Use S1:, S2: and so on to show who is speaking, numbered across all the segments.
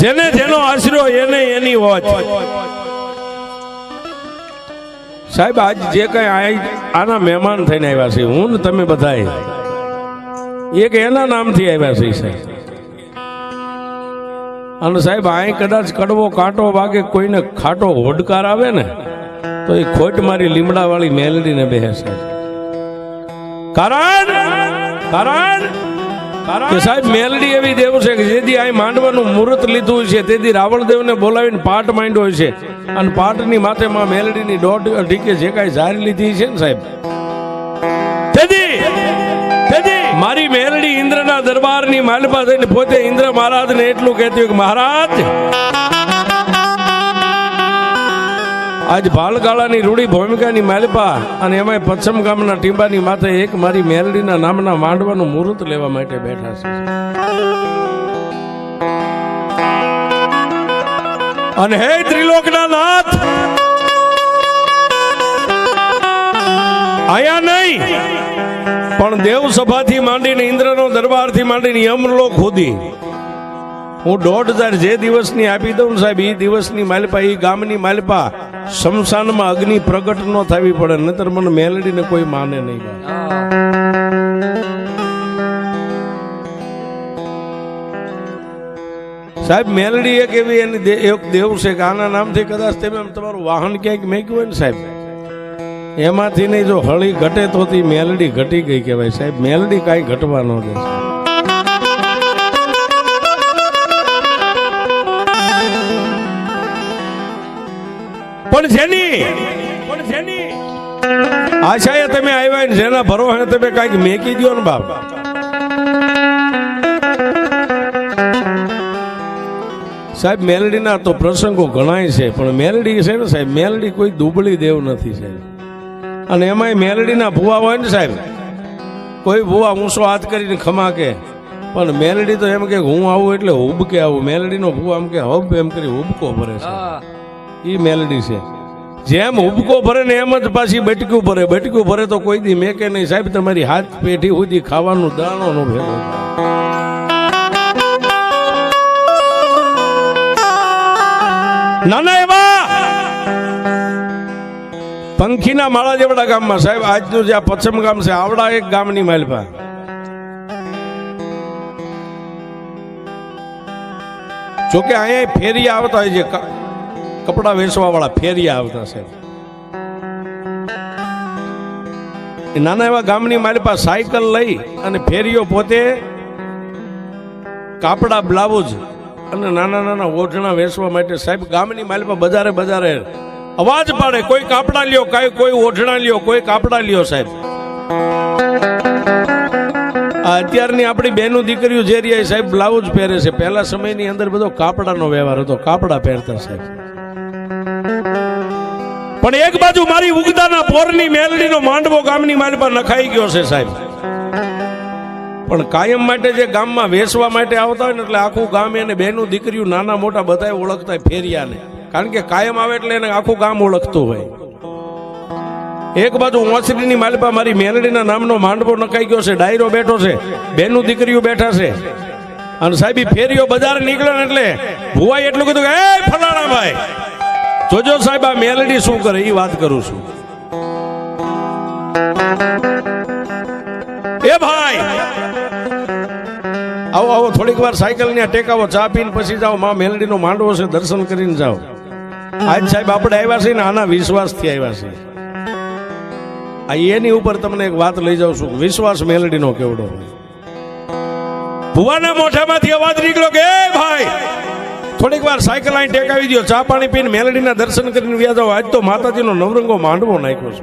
S1: જેને જેનો આશરો એને એની વોચ. સાહેબ, આજ જે કઈ આના મહેમાન થઈને આવ્યા છે. હું ને તમે બધા એક એના નામથી આવ્યા છે, સાહેબ. અને સાહેબ અહીં કદાચ કડવો કાંટો વાગે, કોઈને ખાટો હોડકાર આવે ને, તો એ ખોટ મારી લીમડા વાળી મેલડીને બેસે સાહેબ. કારણ કારણ કે સાહેબ મેલડી એવી દેવ છે કે જેથી અહીં માંડવાનું મુહૂર્ત લીધું છે. તેથી રાવણ દેવને બોલાવીને પાટ માંડ્યો છે. અને પાટની માથે માં મેલડીની દોઢ ઢીકે જે કાંઈ ઝારી લીધી છે ને સાહેબ. તેથી મારી મેલડી ઇન્દ્રના દરબારની માલપા થઈને પોતે ઇન્દ્ર મહારાજને એટલું કહેતી કે મહારાજ આજ ભાલગાળાની રૂડી ભૂમિકાની માલિપા અને એમાંય પશ્ચિમ ગામના ટીંબાની માથે એક મારી મેલડીના નામના માંડવાનું મુહૂર્ત લેવા માટે બેઠા છે. અને હે ત્રિલોકના નાથ! આયા નહીં! પણ દેવ સભાથી માંડીને ઇન્દ્રનો દરબારથી માંડીને યમલોક સુધી હું દોઢ હજાર જે દિવસની આપી દઉં સાહેબ એ દિવસની માલપા એ ગામની માલપા શમશાનમાં અગ્નિ પ્રગટ ન થવી પડે નતર મને મેલડીને કોઈ માને નહીં. સાહેબ, મેલડી એક એવી એની એક દેવ છે કે આના નામથી કદાચ તમે તમારું વાહન ક્યાંક મેક્યું હોય ને સાહેબ? એમાંથી નહીં, જો હળી ઘટે તો મેલડી ઘટી ગઈ કહેવાય સાહેબ. મેલડી કાંઈ ઘટવા ન દે. પણ જેની પણ જેની આશાએ તમે આવ્યા ને જેના ભરોસે તમે કાંઈક મેકી દો ને બાપ. સાહેબ, મેલડીના તો પ્રસંગો ઘણાય છે, પણ મેલડી છે ને સાહેબ, મેલડી કોઈ દુબળી દેવ નથી સાહેબ. અને એમાંય મેલડીના ભૂવા હોય ને સાહેબ, કોઈ ભૂવા ઊંસો હાથ કરીને ખમા કે, પણ મેલડી તો એમ કે હું આવું એટલે હુબકે આવું, મેલડીનો ભૂવા એમ કે હબ એમ કરી હુબકો ભરે છે. ઈ મેલડી છે. જેમ હુબકો ભરે ને એમ જ પાછી બટકું ભરે. બટકું ભરે તો કોઈ દી મેકે નહીં. સાહેબ, તમારી હાથ પેઢી સુધી ખાવાનું દાણો નો ભેગો નાના એવા! પંખીના માળા જેવડા ગામમાં, સાહેબ આજનું જે આ પશ્ચિમ ગામ છે, આવડા એક ગામની માલપા જોકે અહીંયા ફેરી આવતા હોય છે. ક- કપડા વેચવા વાળા ફેરિયા આવતા સાહેબ નાના એવા ગામની મારી પાસે સાયકલ લઈ અને ફેરીઓ પોતે કાપડા, બ્લાઉઝ અને નાના નાના ઓઢણા વેચવા માટે સાહેબ ગામની માલ પાસે બજારે બજારે અવાજ પાડે, કોઈ કાપડા લ્યો, કઈ કોઈ ઓઢણા લ્યો, કોઈ કાપડા લ્યો સાહેબ. અત્યારની આપણી બહેનું દીકરીઓ જે રહી સાહેબ બ્લાઉઝ પહેરે છે. પહેલા સમયની અંદર બધો કાપડાનો વ્યવહાર હતો, કાપડા પહેરતા સાહેબ. પણ એક બાજુ મારી ઉગદાના પોરની મેલડીનો માંડવો ગામની મારી પર નખાઈ ગયો છે સાહેબ. પણ કાયમ માટે જે ગામમાં વેસવા માટે આવતા હોય ને એટલે આખું ગામ એને બહેનું દીકરીઓ નાના મોટા બધાય ઓળખતા હોય ફેરિયાને. કારણ કે કાયમ આવે એટલે એને આખું ગામ ઓળખતું હોય. એક બાજુ ઓસરીની માલપા મારી મેલડીના નામનો માંડવો નખાઈ ગયો છે, ડાયરો બેઠો છે, બેનું દીકરીઓ બેઠા છે. અને સાહેબ ફેરીઓ બજાર નીકળ્યો ને એટલે ભુવાઈ એટલું કીધું કે, એ ફલાણા ભાઈ જોજો સાહેબ, આ મેલડી શું કરે એ વાત કરું છું. એ ભાઈ! આવો આવો, થોડીક વાર સાયકલ ને ટેકાવો ચા પીને પછી જાઓ. માં મેલડીનો માંડવો છે, દર્શન કરીને જાઓ. આજ સાહેબ, આપણે આવ્યા છે ને આના વિશ્વાસથી આવ્યા છે આ એની ઉપર તમને એક વાત લઈ જાઉં છું. વિશ્વાસ મેલડીનો કેવડો ભુવાના મોઢામાંથી અવાજ નીકળ્યો કે ભાઈ થોડીક વાર સાયકલ આઈ ટેકાવી દો ચા પાણી પીને મેલડીના દર્શન કરીને વ્યા જાવ આજ તો માતાજીનો નવરંગો માંડવો નાખ્યો છે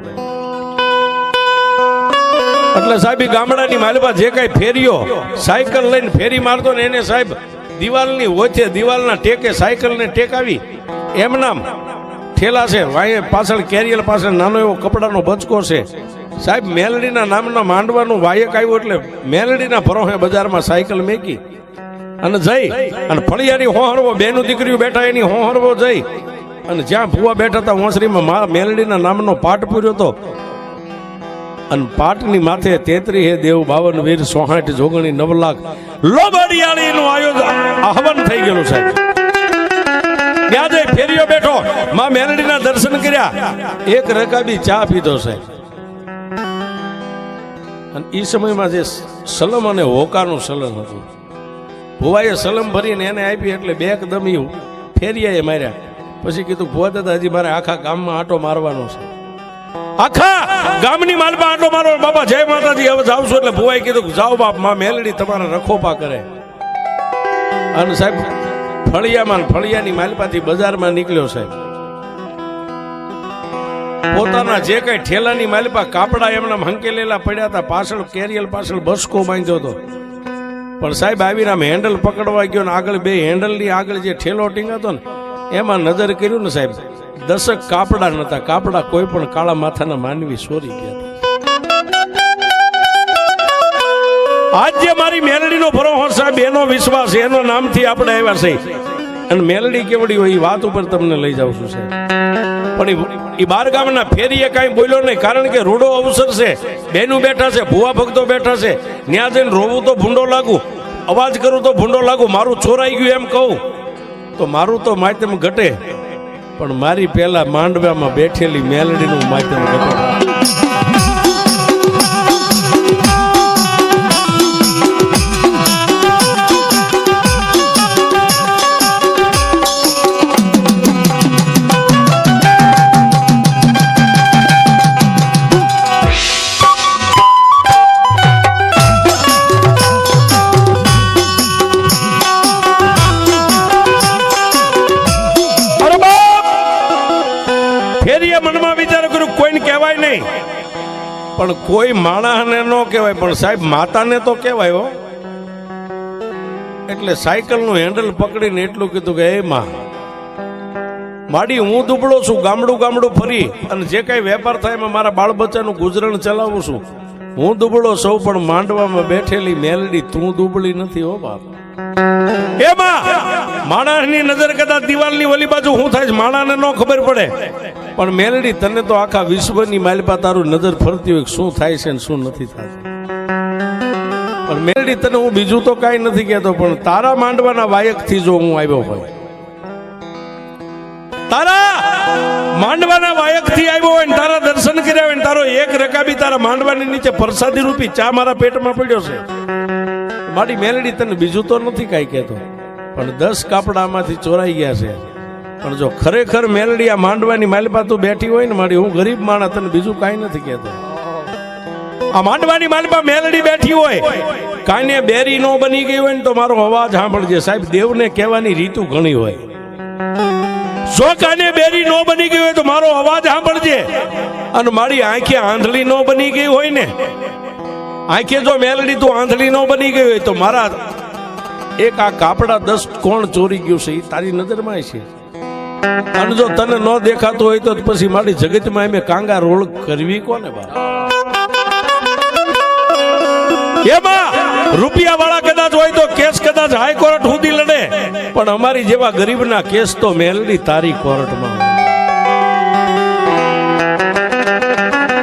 S1: એટલે સાહેબ ગામડાની માલબા જે કાંઈ ફેર્યો સાયકલ લઈને ફેરી મારતો ને એને સાહેબ, દિવાલની વચ્ચે દિવાલના ટેકે સાયકલને ટેકાવી એમ નામ. ઠેલા છે, વાંહે પાછળ કેરિયર પાછળ નાનો એવો કપડાનો બચકો છે. સાહેબ, મેલડીના નામના માંડવાનું વાયક આવ્યું એટલે મેલડીના ભરોહે બજારમાં સાયકલ મેકી. અને જઈ. અને ફળિયાની હોહરવો બેનું દીકરીઓ બેઠા એની હોહરવો જઈ. અને જ્યાં ભુવા બેઠા હતા હોંસરીમાં મા મેલડીના નામનો પાઠ પૂર્યો હતો. અને પાટની માથે તેત્રી હે દેવ બાવન વીર સોહાઠ જોગણી નવ લાખ. લોબડિયાળીનું આયોજન આહવન થઈ ગયેલું સાહેબમાં મેલડીના દર્શન કર્યા. એક રકાબી ચા પીધો સાહેબ અને એ સમયમાં જે સલમ અને હોકાનું સલમ હતું. ભુવાએ સલમ ભરીને એને આપી એટલે બે કદમ ઈ ફેરિયાએ માર્યા. પછી કીધું, ભુવા દાદા, હજી મારે આખા ગામમાં આટો મારવાનો છે. આખા ગામની માલમાં આટો મારો? બાબા જય માતાજી, હવે જાવ છું. એટલે ભુવાએ કીધું જાઓ બાપ, માં મેલડી તમારા રખોપા કરે. અને સાહેબ, ફળિયામાં ફળિયાની માલપાથી બજારમાં નીકળ્યો સાહેબ. પોતાના જે કઈ ઠેલાની માલપા, કાપડા એમના હંકેલેલા પડ્યા હતા, પાછળ કેરિયલ પાછળ બસકો બાંધ્યો હતો. પણ સાહેબ આવીને આમ હેન્ડલ પકડવા ગયો ને આગળ બે હેન્ડલની આગળ જે ઠેલો ટીંગાતો ને, એમાં નજર કર્યું ને સાહેબ, દશક કાપડા નતા, કાપડા કોઈ પણ કાળા માથાના માનવી સોરી ગયા આજે મારી મેલડીનો ભરોહર સાહેબ, એનો વિશ્વાસ, એનો નામથી આપણે આવ્યા છે અને મેલડી કેવડી હોય એ વાત ઉપર તમને લઈ જાઉં છું સાહેબ. પણ એ બાર ગામના ફેરીએ કાંઈ બોલ્યો નહીં, કારણ કે રૂડો અવસર છે. બેનું બેઠા છે, ભુવા ભક્તો બેઠા છે. ત્યાં જઈને રોવું તો ભૂંડો લાગુ, અવાજ કરું તો ભૂંડો લાગુ, મારું ચોરાઈ ગયું એમ કહું. તો મારું તો માધ્યમ ઘટે, પણ મારી પહેલા માંડવામાં બેઠેલી મેલડીનું માધ્યમ ઘટે. કોઈ માણસને ન કહેવાય, પણ સાહેબ માતાને તો કહેવાય હો. એટલે સાયકલનું હેન્ડલ પકડીને એટલું કીધું કે, એ માં, માડી, હું દુબળો છું, ગામડું ગામડું ફરી, અને જે કાંઈ વેપાર થાય એમાં મારા બાળ બચ્ચાનું ગુજરાન ચલાવું છું. હું દુબળો સૌ પણ માંડવામાં બેઠેલી મેલડી, તું દુબળી નથી હો, બાપ. એમાં માણસની નજર કદાચ દિવાલની ઓલી બાજુ હું થાય માણાને ન ખબર પડે. પણ મેલડી, તને તો આખા વિશ્વની માલપા તારું નજર ફરતી હોય શું થાય છે ને શું નથી થતું. પણ મેલડી, તને હું બીજું તો કાંઈ નથી કહેતો, પણ તારા માંડવાના વાયકથી જો હું આવ્યો હોય. તારા માંડવાના વાયકથી આવ્યો હોય ને તારા દર્શન કર્યા હોય ને તારો એક રકાબી તારા માંડવાની નીચે પ્રસાદી રૂપી ચા મારા પેટમાં પડ્યો છે. મારી મેલડી, તને બીજું તો નથી કાંઈ કહેતો. પણ દસ કાપડામાંથી ચોરાઈ ગયા છે. પણ જો ખરેખર મેલડી આ માંડવાની માલપા તું બેઠી હોય ને મારી, હું ગરીબ માણસ તને બીજું કાંઈ નથી કહેતો. આ માંડવાની માલપા મેલડી બેઠી હોય કાને બેરી નો બની ગઈ હોય ને તો મારો અવાજ સાંભળજે. સાહેબ, દેવને કહેવાની રીતુ ઘણી હોય. જો કાને બેરી નો બની ગઈ હોય તો મારો અવાજ સાંભળજે. અને મારી આંખે આંધળી નો બની ગઈ હોય ને, આંખે જો મેલડી તું આંધળી નો બની ગઈ હોય તો મારા એક આ કાપડા દસ કોણ ચોરી ગયું છે એ તારી નજરમાં છે. અને જો તને ન દેખાતું હોય તો પછી મારી જગતમાં એમ કાંગા રોળ કરવી કોને બા એમાં રૂપિયા વાળા કદાચ હોય તો કેસ કદાચ હાઈકોર્ટ સુધી લડે. પણ અમારી જેવા ગરીબના કેસ તો મેલડી તારી કોર્ટમાં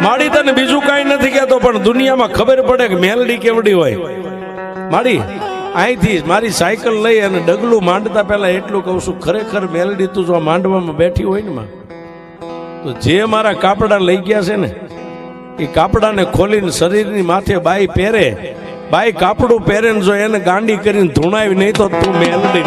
S1: માડી તને બીજું કાંઈ નથી કહેતો, પણ દુનિયામાં ખબર પડે કે મેલડી કેવડી હોય. માડી અહીંથી મારી સાયકલ લઈ અને ડગલું માંડતા પહેલાં એટલું કહું છું, ખરેખર મેલડી તું જો માંડવામાં બેઠી હોય ને માં, તો જે મારા કાપડા લઈ ગયા છે ને, એ કાપડાને ખોલીને શરીરની માથે બાઈ પહેરે, બાઈ કાપડું પહેરે ને જો એને ગાંડી કરીને ધૂણાવી નહીં તો તું મેલડી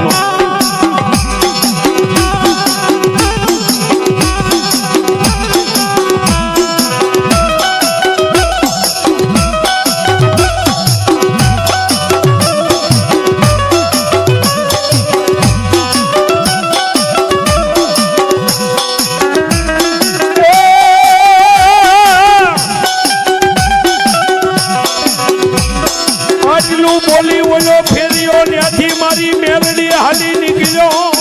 S1: મેલડી હાલી નીકળ્યો.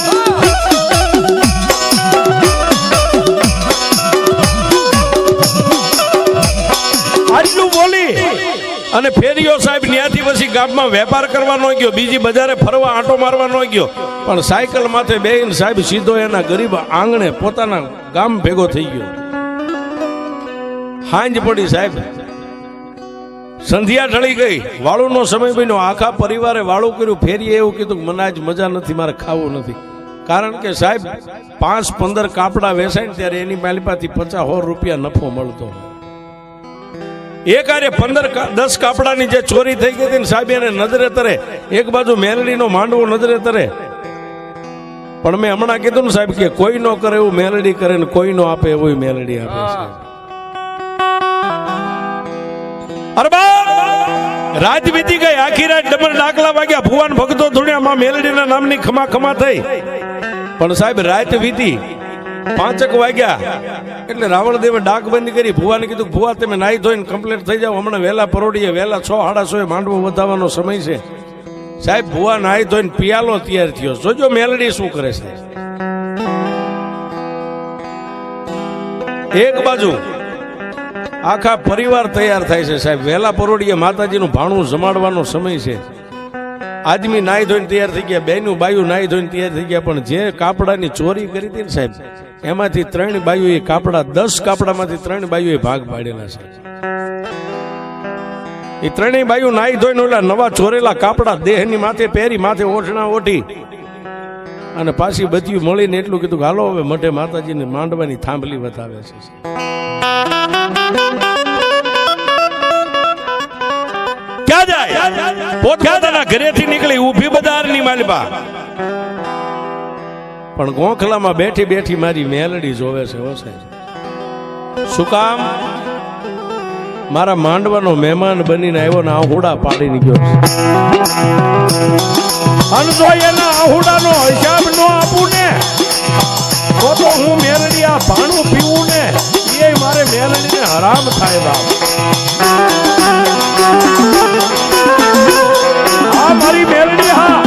S1: અને ફેરિયો સાહેબ ત્યાંથી પછી ગામમાં વેપાર કરવા ન ગયો, બીજી બજારે ફરવા આંટો મારવા ન ગયો. પણ સાયકલ માથે બેહીને સાહેબ સીધો એના ગરીબ આંગણે પોતાના ગામ ભેગો થઈ ગયો. હાંજ પડી સાહેબ. સંધ્યા ઢળી ગઈ. વાળુનો સમય બન્યો. આખા પરિવારે વાળું કર્યું. ફેરીએ એવું કીધું મને આજ મજા નથી, મારે ખાવું નથી. કારણ કે સાહેબ, પાંચ પંદર કાપડા વેચાય ત્યારે એની માલિપાથી પચાસ સો રૂપિયા નફો મળતો. એક આરે પંદર દસ કાપડાની જે ચોરી થઈ ગઈ હતી સાહેબ, એને નજરે તરે. એક બાજુ મેલડીનો માંડવો નજરે તરે. પણ મેં હમણાં કીધું ને સાહેબ કે કોઈ નો કરે એવું મેલડી કરે ને કોઈ નો આપે એવું મેલડી આપે છે. અરે બા! રાત વીતી ગઈ, આખી રાત ડબલ ડાકલા વાગ્યા, ભુવન ભક્તો ધૂણ્યામાં મેલડીના નામની ખમા ખમા થઈ. પણ સાહેબ, રાત વીતી, પાંચક વાગ્યા, એટલે રાવણ દેવે ડાક બંધ કરી, ભુવાને કીધું, ભુવા, તમે નાઈ ધોઈને કમ્પ્લીટ થઈ જાઓ, હમણાં વહેલા પરોડીએ, વહેલા છ, સાડા છ માંડવો વધાવવાનો સમય છે. સાહેબ, ભુવા નાઈ ધોઈને પિયાલો તૈયાર થયો. જોજો મેલડી શું કરે છે. એક બાજુ આખા પરિવાર તૈયાર થાય છે સાહેબ. વહેલા પરોડીએ માતાજીનું ભાણું જમાડવાનો સમય છે. આદમી નાહી ધોઈને તૈયાર થઈ ગયા બેનું બાયું નાહી ધોઈને તૈયાર થઈ ગયા, પણ જે કાપડાની ચોરી કરી હતી ને સાહેબ, એમાંથી ત્રણ બાયુએ કાપડા, દસ કાપડામાંથી ત્રણ બાયુએ ભાગ પાડેલા છે. એ ત્રણેય બાયુ નાહી ધોઈને ઓલા નવા ચોરેલા કાપડા દેહની માથે પહેરી, માથે ઓઠણા ઓઠી અને પાછી બધી મળીને એટલું કીધું હાલો હવે મઢે માતાજીને માંડવાની થાંભલી બતાવે છે. ક્યાં જાય? પોતપોતાના ઘરેથી નીકળી ઊભી બજારની માલપા પણ ગોખલામાં બેઠી બેઠી મારી મેલડી જોવે છે શું કામ? મારા માંડવાનો મહેમાન બનીને આવ્યો ને આહુડા પાડીને ગયો અને એના આહુડાનો હિસાબ નો આપું ને તો તો હું મેલડી આ ભાણું પીવું ને એ મારે મેલડીને હરામ થાય બાપ. આ મારી મેલડી હા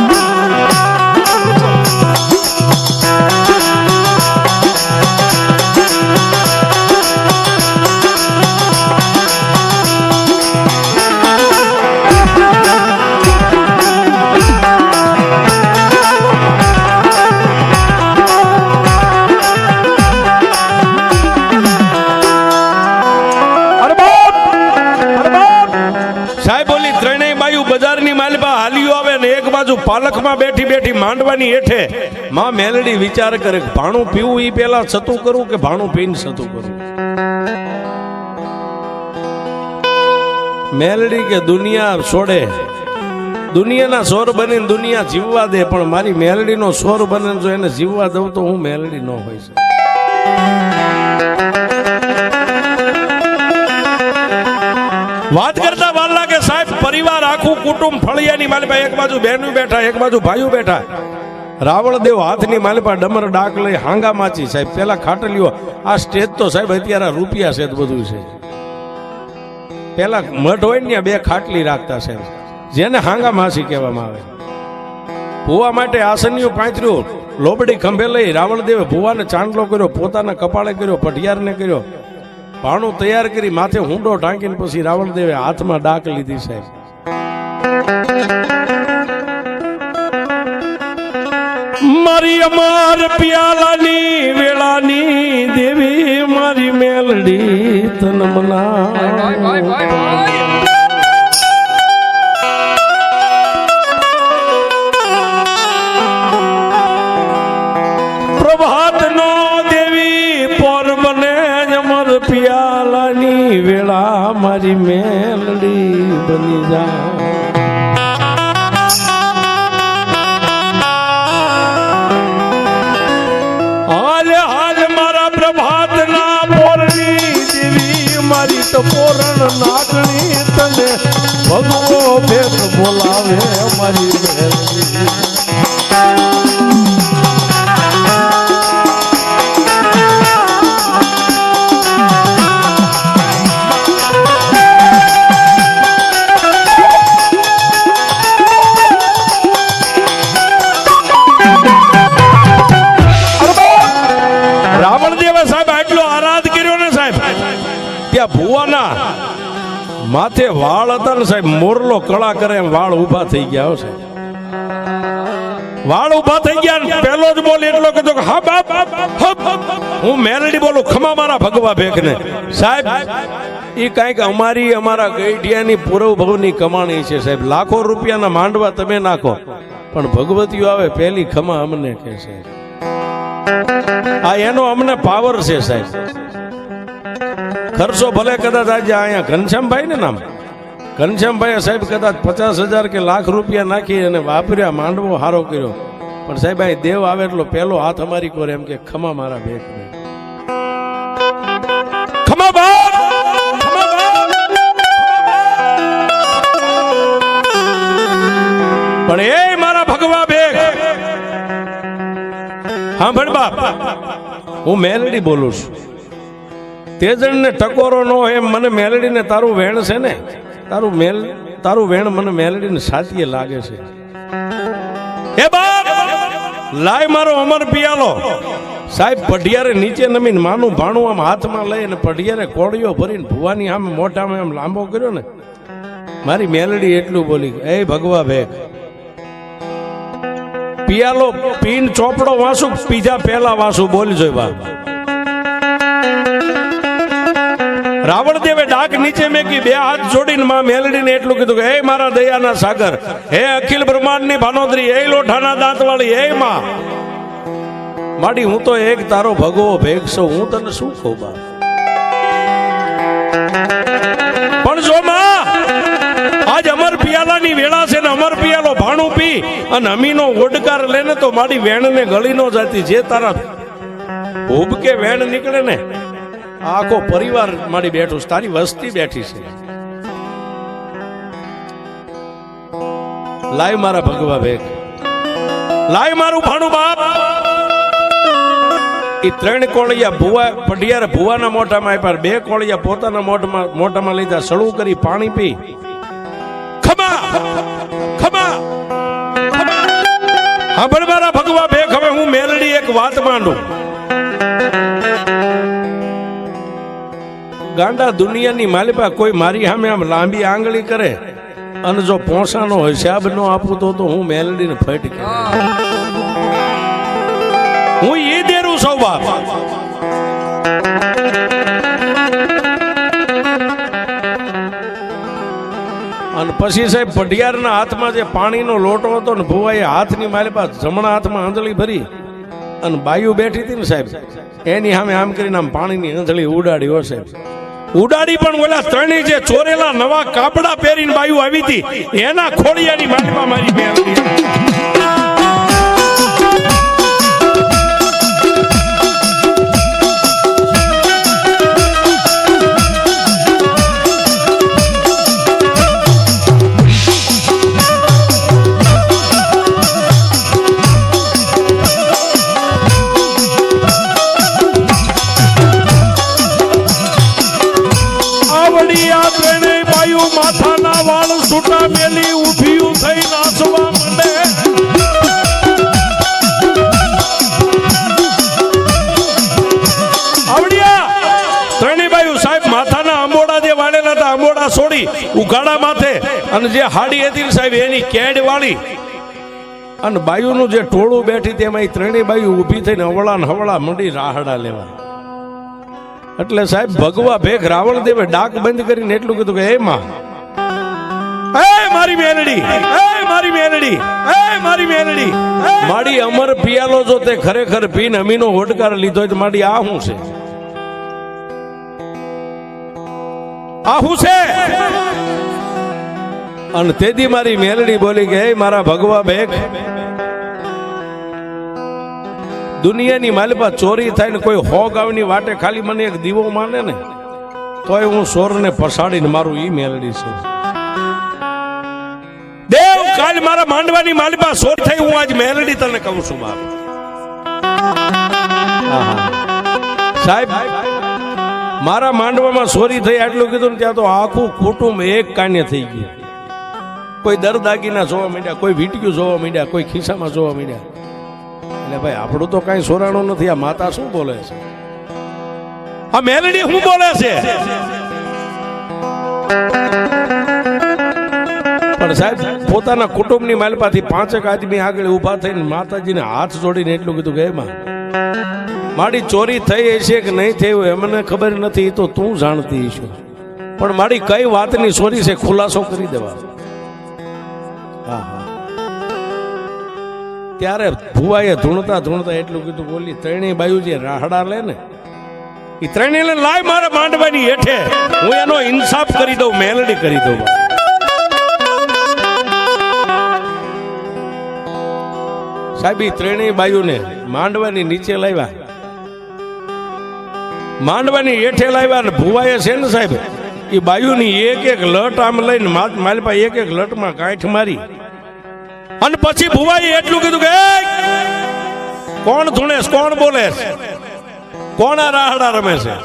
S1: એક બેઠી બેઠી માંડવાની હેઠે માં મેલડી વિચાર કરે ભાણું પીવું એ પેલા સતું કરું કે ભાણું પીને સતું કરું? મેલડી કે, દુનિયા છોડે. દુનિયાના સોર બનીને દુનિયા જીવવા દે, પણ મારી મેલડીનો સોર બને જો એને જીવવા દઉં તો હું મેલડી ન હોય છે વાત કરતા વાર લાગે સાહેબ, પરિવાર આખું કુટુંબ ફળિયાની માલિપા, એક બાજુ બહેનું બેઠા, એક બાજુ ભાઈઓ બેઠા. રાવણ દેવ હાથની માલિપા ડમર ડાક લઈ હાંગા માચી. સાહેબ, પેલા ખાટલીઓ, આ સ્ટેજ તો સાહેબ અત્યારે રૂપિયા છે બધું છે. પેલા મઢ હોય ને બે ખાટલી રાખતા સાહેબ જેને હાંગા માસી કહેવામાં આવે. ભુવા માટે આસનીઓ પાંચર્યું લોબડી ખંભે લઈ રાવણદેવે ભુવાને ચાંદલો કર્યો, પોતાના કપાળે કર્યો, પઢિયારને કર્યો. ભાણું તૈયાર કરી માથે હુંડો ઢાંકીને પછી રાવણદેવે હાથમાં ડાક લીધી સાહેબ. મારી અમાર પ્યાલાની વેળાની દેવી મારી મેલડી. બોલાવે મારી હતા સાહેબ, મોરલો કળા કરે એમ વાળ ઊભા થઈ ગયા છે વાળ ઊભા થઈ ગયા પેલો જ બોલ એટલો કીધો કે, હા બાપ હું મેરડી બોલું, ખમા મારા ભગવા ભેખને સાહેબ એ કાંઈક અમારી, અમારા ગઈઢિયાની પૂરવ ભવની કમાણી છે સાહેબ. લાખો રૂપિયાના માંડવા તમે નાખો, પણ ભગવતીઓ આવે પહેલી ખમા અમને કહે છે. આ એનો અમને પાવર છે સાહેબ. ખર્ચો ભલે કદાચ આજે અહીંયા ઘનશ્યામભાઈ ને નામ. ઘનશ્યામભાઈ સાહેબ કદાચ પચાસ હજાર કે લાખ રૂપિયા નાખી અને વાપર્યા, માંડવો હારો કર્યો. પણ સાહેબ અહીં દેવ આવે એટલો પહેલો હાથ અમારી કોરે એમ કે, ખમા મારા ભેટ ને. પણ એ મારા ભગવા બેગ હા ભણ બાપ. હું મેલડી બોલું છું. તેજણ ને ટકોરો નો એમ મને મેલડી ને તારું વેણ છે ને? તારું મેલ, તારું વેણ મને મેલડી ને સાચીએ લાગે છે. એ બાપ, લાય મારો અમર પિયાલો. સાહેબ, પઢિયારે નીચે નમીને માનું ભાણું આમ હાથમાં લઈ અને પઢિયારે કોળીઓ ભરીને ભુવાની આમ મોઢામાં આમ લાંબો કર્યો ને. મારી મેલડી એટલું બોલી, એ ભગવા ભેખ પિયાલો પીન ચોપડો વાંસુ, પીજા પહેલા વાંસુ. જોઈ રાવણ દેવે ડાક નીચે મેકી બે હાથ જોડીને માં મેલડીને એટલું કીધું કે, હે મારા દયાના સાગર, હે અખિલ બ્રહ્માંડની ભાનોદરી, હે લોઠાના દાંતવાળી, હે માં. માડી, હું તો એક તારો ભગવો ભેગ છું, હું તને શું કહું બા પણ જો માં, આજ અમર પિયાલાની વેળા છે ને, અમર પિયાલો ભાણું પી અને અમીનો ઓડકાર લેને તો મારી વેણને ગળી નો જાતી, જે તારા ભૂબ કે વેણ નીકળે ને આખો પરિવાર મારી બેઠું છે, તારી વસ્તી બેઠી છે. લાય મારા ભગવા ભેગ લાય મારું ભાણું બાપ. એ ત્રણ કોળિયા ભુવા, પઢિયાર ભુવાના મોઢામાં આપ્યા, બે કોળિયા પોતાના મોઢમાં, મોઢામાં લીધા સળું કરી પાણી પી. ખમા ખમા. સાંભળ મારા ભગવા ભેગ હવે હું મેલડી એક વાત માંડું. ગાંડા દુનિયાની માલિપા કોઈ મારી સામે આમ લાંબી આંગળી કરે અને જો પોસાનો હિસાબ ન આપું તો તો હું મેલડીને ફટ કે હું એ દેરું સૌ બાપ. અને પછી સાહેબ પઢિયારના હાથમાં જે પાણીનો લોટો હતો ને ભુવાએ હાથની માલિપા જમણા હાથમાં આંધળી ભરી. અને બાયુ બેઠી હતી ને સાહેબ, એની સામે આમ કરીને આમ પાણીની આંધળી ઉડાડી, હો સાહેબ. ઉડાડી પણ ઓલા ત્રણેય જે ચોરેલા નવા કાપડા પહેરીને બાયુ આવી હતી, એના ખોળિયાની માટીમાં મારી મેળવી ત્રણેય માથાના વાળ છૂટા મેલી ઉઠ્યું થઈ નાચવા માંડે. છોડી ઉઘાડા માથે અને જે હાડી હતી સાહેબ, એની કેડ વાળી. અને બાયુનું જે ટોળું બેઠી તેમાં એ ત્રણેય બાયુ ઊભી થઈને હવળા ને હવળા મંડી રાહડા લેવા. એટલે સાહેબ ભગવા ભેખ રાવણ દેવે ડાક બંધ કરીને એટલું કીધું કે હે માં એ મારી મેલડી એ મારી મેલડી એ મારી મેલડી માડી અમર પિયાલો જો તે ખરેખર પીન અમીનો હોટકાર લીધો તો માડી આ હું છે? આ હું છે? અને તેથી મારી મેલડી બોલી કે હે મારા ભગવા ભેખ દુનિયાની માલિપા ચોરી થાય ને કોઈ હો ગાવની વાટે ખાલી મને એક દીવો માને ને, તોય હું સોરને પસાડીને મારું ઈ મેલડી છું. દેવ, કાલ મારા માંડવાની માલિપા સોર થઈ, હું આજ મેલડી તને કહું છું મારું. સાહેબ, મારા માંડવામાં સોરી થઈ, આટલું કીધું ને ત્યાં તો આખું કુટુંબ એક કાન્ય થઈ ગયું. કોઈ દર દાગીના જોવા માંડ્યા, કોઈ વીંટ્યું જોવા માંડ્યા, કોઈ ખિસ્સામાં જોવા માંડ્યા. એટલે ભાઈ આપણું તો કઈ સોરાણું નથી. આ માતા શું બોલે છે? આ મેલડી શું બોલે છે? પણ સાહેબ પોતાના કુટુંબની માલપાથી પાંચેક આદમી આગળ ઊભા થઈને માતાજીને હાથ જોડીને એટલું કીધું કે એમાં મારી ચોરી થઈ હશે કે નહીં થયું એમને મને ખબર નથી તો તું જાણતી છું પણ મારી કઈ વાતની ચોરી છે ખુલાસો કરી દેવા હા હા. ત્યારે ભુવાએ ધૂણતા ધૂણતા એટલું કીધું, બોલી, ત્રણેય બાયુ જે રાહડા લે ને. એ ત્રણેય લઈને લાય મારે માંડવાની હેઠે. હું એનો ઇન્સાફ કરી દઉં, મેલડી કરી દઉં સાહેબ ત્રણેય બાયુને માંડવાની નીચે લાવ્યા. માંડવાની હેઠે લાવ્યા ને ભુવાએ છે ને સાહેબ એ બાયુની એક એક લટ આમ લઈને માલપા એક એક લટમાં કાંઠ મારી. અને પછી ભુવાઈ એટલું કીધું કે કોણ ધૂણેશ, કોણ બોલે કોણ આ રાહડા રમે છે?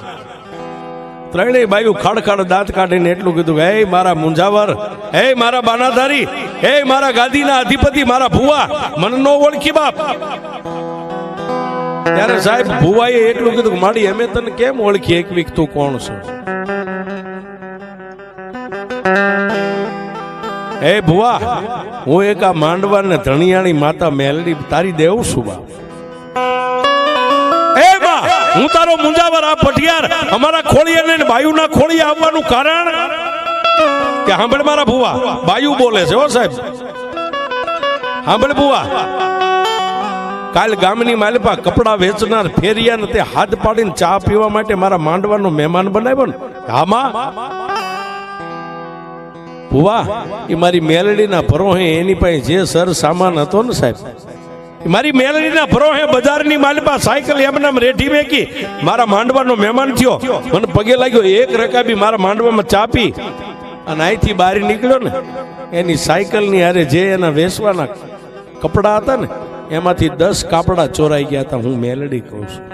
S1: ત્રણેય બાયુ ખડખડ દાંત કાઢીને એટલું કીધું હે મારા મુંજાવર હે મારા બાનાધારી હે મારા ગાદીના અધિપતિ, મારા ભુવા, મને નો ઓળખી બાપ. ત્યારે સાહેબ ભુવાએ એટલું કીધું કે, માડી, અમે તને કેમ ઓળખી એક વીક તું કોણ છો? હે ભુવા, હું એક આ માંડવાને ધણિયાણી માતા મેલડી તારી દેવ છું એ બા, હું તારો મુંજાવર આ પઠિયાર અમારા ખોળિયાને ને બાયુના ખોળીએ આવવાનું કારણ? કે સાંભળ મારા ભુવા, બાયુ બોલે છે હો સાહેબ. સાંભળ ભુવા. કાલ ગામની માલિપા કપડા વેચનાર ફેરિયા ને તે હાથ પાડીને ચા પીવા માટે મારા માંડવાનો મહેમાન બનાવ્યો ને. હામાં ભુવા, એ મારી મેલડીના પરોહે એની પાસે જે સર સામાન હતો ને સાહેબ મારી મેલડીના પરોહે બજારની માલપા સાયકલ એમનામ રેઠી મેકી, મારા માંડવાનો મહેમાન થયો. મને પગે લાગ્યો, એક રકાબી મારા માંડવામાં ચાપી અને અહીંથી બહાર નીકળ્યો ને, એની સાયકલની હારે જે એના વેસવાના કપડા હતા ને, એમાંથી દસ કાપડા ચોરાઈ ગયા હતા, હું મેલડી કહું છું.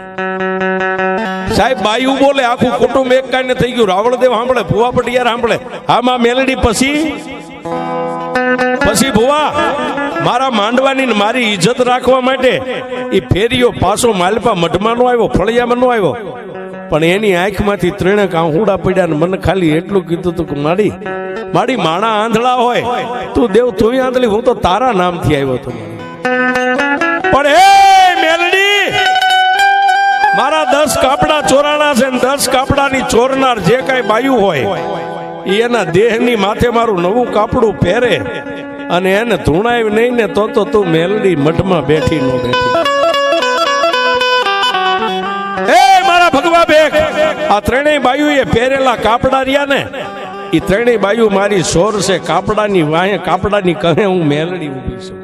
S1: સાહેબ બાયુ બોલે આખું કુટુંબ એક કાને થઈ ગયું. રાવળદેવ સાંભળે ભુવા પટિયાર સાંભળે. આમાં મેલડી પછી? પછી ભુવા, મારા માંડવાની મારી ઇજ્જત રાખવા માટે એ ફેરીઓ પાછો માલપા મઢમાં નો આવ્યો ફળિયામાં નો આવ્યો. પણ એની આંખમાંથી ત્રણે કાંહુડા પડ્યા ને મને ખાલી એટલું કીધું તું કે, માડી મારી માણા આંધળા હોય. તું દેવ તું આંધળી, હું તો તારા નામથી આવ્યો હતો. પણ હે દસ કાપડા ચોરાણા છે દસ કાપડાની ચોરનાર જે કઈ બાયું હોય એના દેહની માથે મારું નવું કાપડું પહેરે અને એને ધૂણાય નહીં ને તો તો તું મેલડી મઠમાં બેઠી ન બેઠી. એ મારા ભગવા બેક આ ત્રણેય બાયુ એ પહેરેલા કાપડા રહ્યા ને એ ત્રણેય બાયુ મારી સોર છે, કાપડાની વાહે, કાપડાની કહે હું મેલડી ઊભી છું.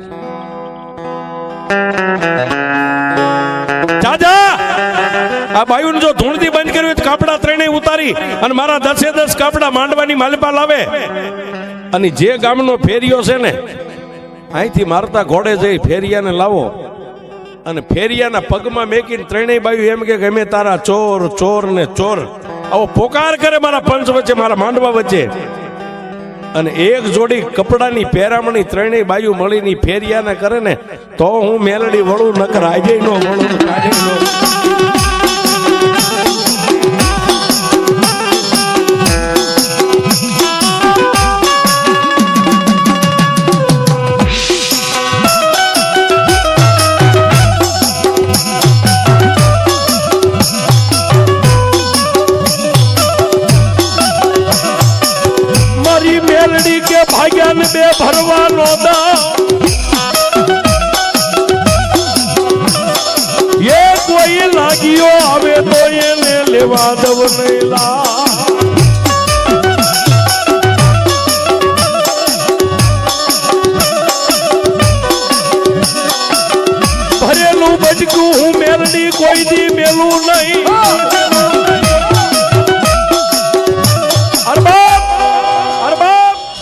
S1: જાજા! આ બાયુને જો ધૂણથી બંધ કર્યું હોય તો કાપડા ત્રણેય ઉતારી અને મારા દસે દસ કાપડા માંડવાની માલપા લાવે અને જે ગામનો ફેરિયો છે ને, અહીંથી મારતા ઘોડે જઈ ફેરિયાને લાવો. અને ફેરિયાના પગમાં મેકીને ત્રણેય બાયુ એમ કે અમે તારા ચોર ચોર ને ચોર. આવો પોકાર કરે મારા પંચ વચ્ચે, મારા માંડવા વચ્ચે. અને એક જોડી કપડાની પહેરામણી ત્રણેય બાયુ મળીને ફેરિયાને કરે ને, તો હું મેલડી વળું, નકર આજે નો વળું. કોઈ હવે તો એને લેવા દવ નૈલા ભરેલું બચકું હું મેલડી કોઈ દી મેલું નહીં.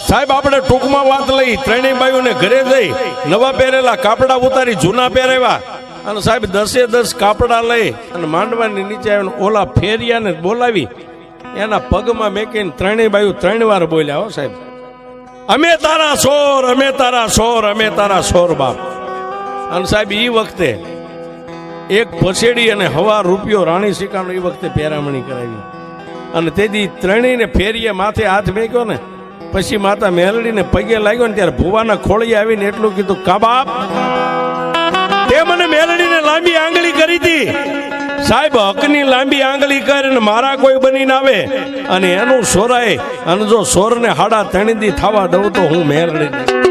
S1: સાહેબ, આપણે ટૂંકમાં વાત લઈ. ત્રણેય બાયુને ઘરે જઈ નવા પહેરેલા કાપડા ઉતારી જૂના પહેરેવા અને સાહેબ દસે દસ કાપડા લઈ અને માંડવાની નીચે આવીને ઓલા ફેરિયાને બોલાવી. એના પગમાં મેકીને ત્રણેય બાયુ ત્રણ વાર બોલ્યા, હો સાહેબ. અમે તારા સોર, અમે તારા સોર, અમે તારા સોર બાપ. અને સાહેબ એ વખતે એક પછેડી અને હવા રૂપિયો રાણી શિકાનો એ વખતે પહેરામણી કરાવી. અને તેથી ત્રણેયને ફેરીએ માથે હાથ મેક્યો ને, પછી માતા મેલડીને પગે લાગ્યો ને ત્યારે ભુવાના ખોળીએ આવીને એટલું કીધું કા બાપ મેલડીને લાંબી આંગળી કરી હતી. સાહેબ, હકની લાંબી આંગળી કરીને મારા કોઈ બનીને આવે અને એનું સોરાય અને જો સોરને હાડા તણીથી થવા દઉં તો હું મેલડી